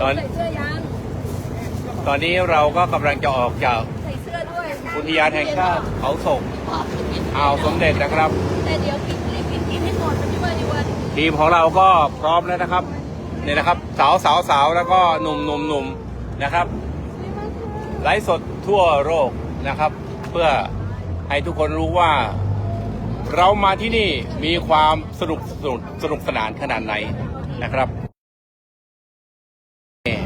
ตอนใส่เสื้อยังตอนนี้เราก็กำลังจะออกจากใส่เสื้อด้วยอุทยานแห่งชาติเขาศกอ่าวสมเด็จนะครับ แต่เดี๋ยวกินรีบกินกินให้หมดมันดีกว่าดีกว่าทีมของเราก็พร้อมแล้วนะครับเนี่ยนะครับ สาวสาวสาวแล้วก็หนุ่มหนุ่มหนุ่มนะครับไลฟ์สดทั่วโลกนะครับ เพื่อให้ทุกคนรู้ว่า เรามาที่นี่มีความสนุกสนุกสนุกสนานขนาดไหนนะครับ นี่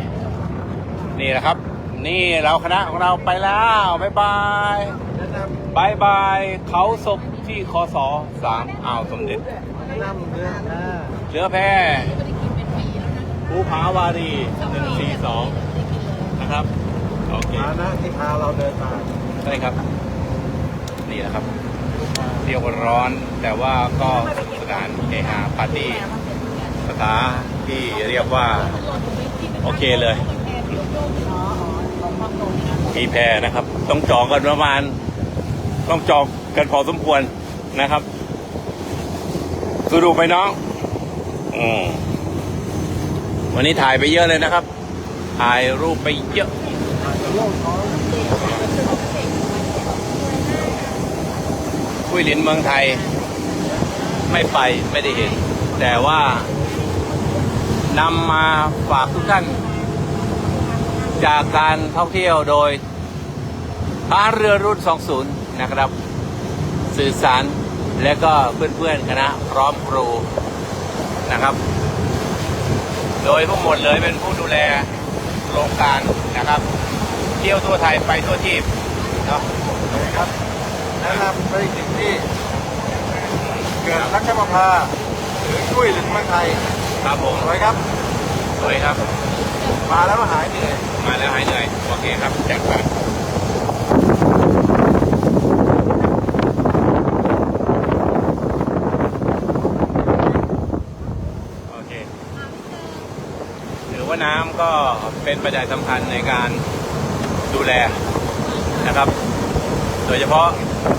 นี่แหละครับ นี่เราคณะของเราไปแล้วบ๊ายบายบายบายเขาศกที่คอสอสามอ่าวสมเด็จน้ำเรืออ่าเรือแพไม่ได้กินเป็นปีแล้วนะภูผาวารีหนึ่งสี่สองนะครับโอเคฐานะที่พาเราเดินมาใช่ครับ นี่แหละครับ เรียกว่าร้อนแต่ว่าก็สนุกสนานเฮฮาปาร์ตี้ภาษาที่เรียกว่า โอเคเลย มีแพรนะครับ ต้องจองกันประมาณ ต้องจองกันพอสมควรนะครับสรุปไปน้อง อืมวันนี้ถ่ายไปเยอะเลยนะครับ ถ่ายรูปไปเยอะ คุยลินเมืองไทย ไม่ไปไม่ได้เห็น แต่ว่านำมาฝากทุกท่าน จากการท่องเที่ยวโดยทหารเรือรุ่น 20 นะครับ สื่อสารและก็เพื่อนๆคณะพร้อมครูนะครับ โดยผู้หมวดเลยเป็นผู้ดูแลโครงการนะครับ เที่ยวทั่วไทยไปทั่วทีปเนาะครับแนะนำไปสิ่งที่เกิดรักประภาหรือช่วยหรือเมืองไทยครับผมสวยครับสวยครับ มาแล้วมาหายเหนื่อยมาแล้วหายเหนื่อยโอเคครับแจ็คไปโอเคถือว่าน้ำก็เป็นปัจจัยสำคัญในการดูแลนะครับ โดยเฉพาะ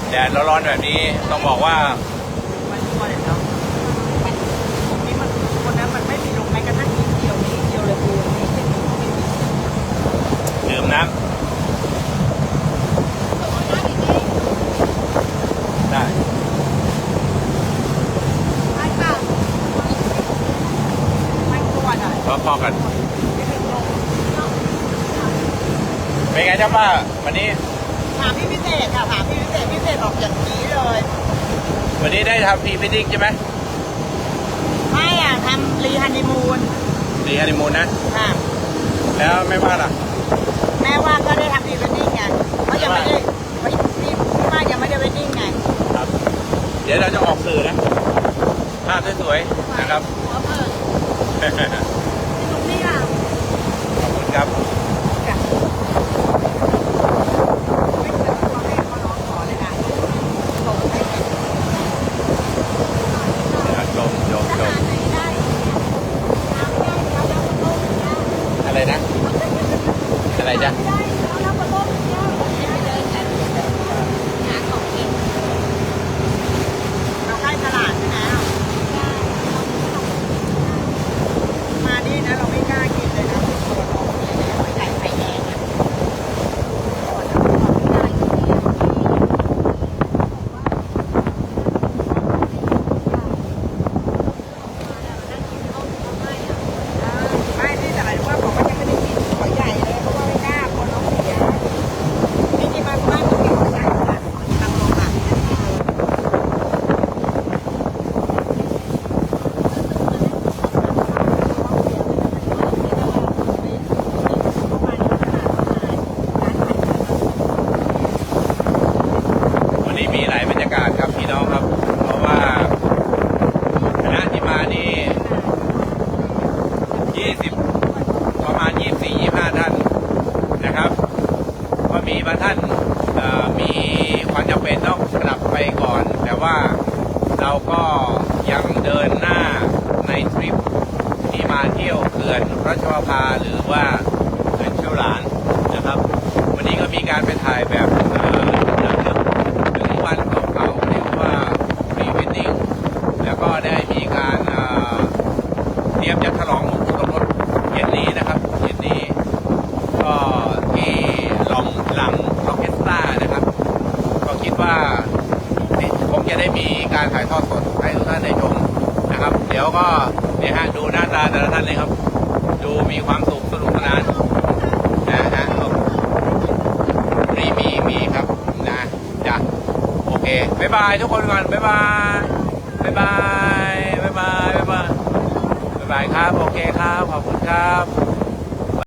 แดดร้อนๆแบบนี้ต้องบอกว่า มันพอแล้วตรงนี้มันคนนั้นมันไม่มีลงแม้กระทั่งนิดเดียวนิดเดียวเลยคุณ ดื่ม น้ำได้ไม่ตัวหน่อยพอๆกันเป็นไงเจ้าป้าวันนี้ถามพี่พิเศษค่ะถามพี่พิเศษพี่พิเศษบอกอย่างนี้เลย วันนี้ได้ทำพรีพิดิ้งใช่ไหมไม่อะทำรีฮันนีมูนดีฮันนีมูนนะค่ะแล้วไม่ว่าล่ะ แม่ว่าก็ได้ทำพรีเวดดิ้งไงเพราะยังไม่ได้พี่พี่ว่ายังไม่ได้เวดดิ้งไงครับ เดี๋ยวเราจะออกสื่อนะ ภาพสวยๆนะครับหัวเปิด ขอบ ตรงนี้อะ คุณครับ ไม่เคยกลัวแม่เขาร้องขอเลยนะส่งให้ ชมชมชมอะไรนะ อะไรจ๊ะ เราใกล้ตลาดใช่ไหมมานี่นะเราไม่กล้ากินเลยนะตัวน้องเลยนะไก่ไข่แดงอะ ไม่ที่แต่หมายถึงว่าผมก็ยังไม่ได้กินหอยใหญ่เลยเพราะว่าไม่กล้าเพราะน้องเสียนี่ที่มาบ้านก็เก็บหอยใหญ่นะทำโรงงาน วันนี้มีหลายบรรยากาศครับพี่น้องครับ เพราะว่าคณะที่มานี่ 20 ประมาณ 24 25 ท่านนะครับ ก็มีบางท่านมีความจำเป็นต้องกลับไปก่อน แต่ว่าเราก็ยังเดินหน้าในทริปที่มาเที่ยวเขื่อนรัชประภาหรือว่าเขื่อนชิวหลานนะครับ วันนี้ก็มีการไปถ่ายแบบเอ่อระลึกถึงวันเก่าๆเรียกว่าพรีเวดดิ้งแล้วก็ได้มีการเอ่อเตรียมจะฉลองมงคลสมรสเย็นนี้นะครับเย็น คิดว่าคงจะได้มีการถ่ายทอดสดให้ทุกท่านได้ชม แล้วก็เนี่ยฮะดูหน้าตาแต่ละท่านเลยครับ ดูมีความสุขสนุกสนานนะฮะมีมีมีครับนะจ้ะโอเคบ๊ายบายทุกคนก่อนบ๊ายบายบ๊ายบายบ๊ายบายบ๊ายบายบ๊ายบายครับโอเคครับขอบคุณครับ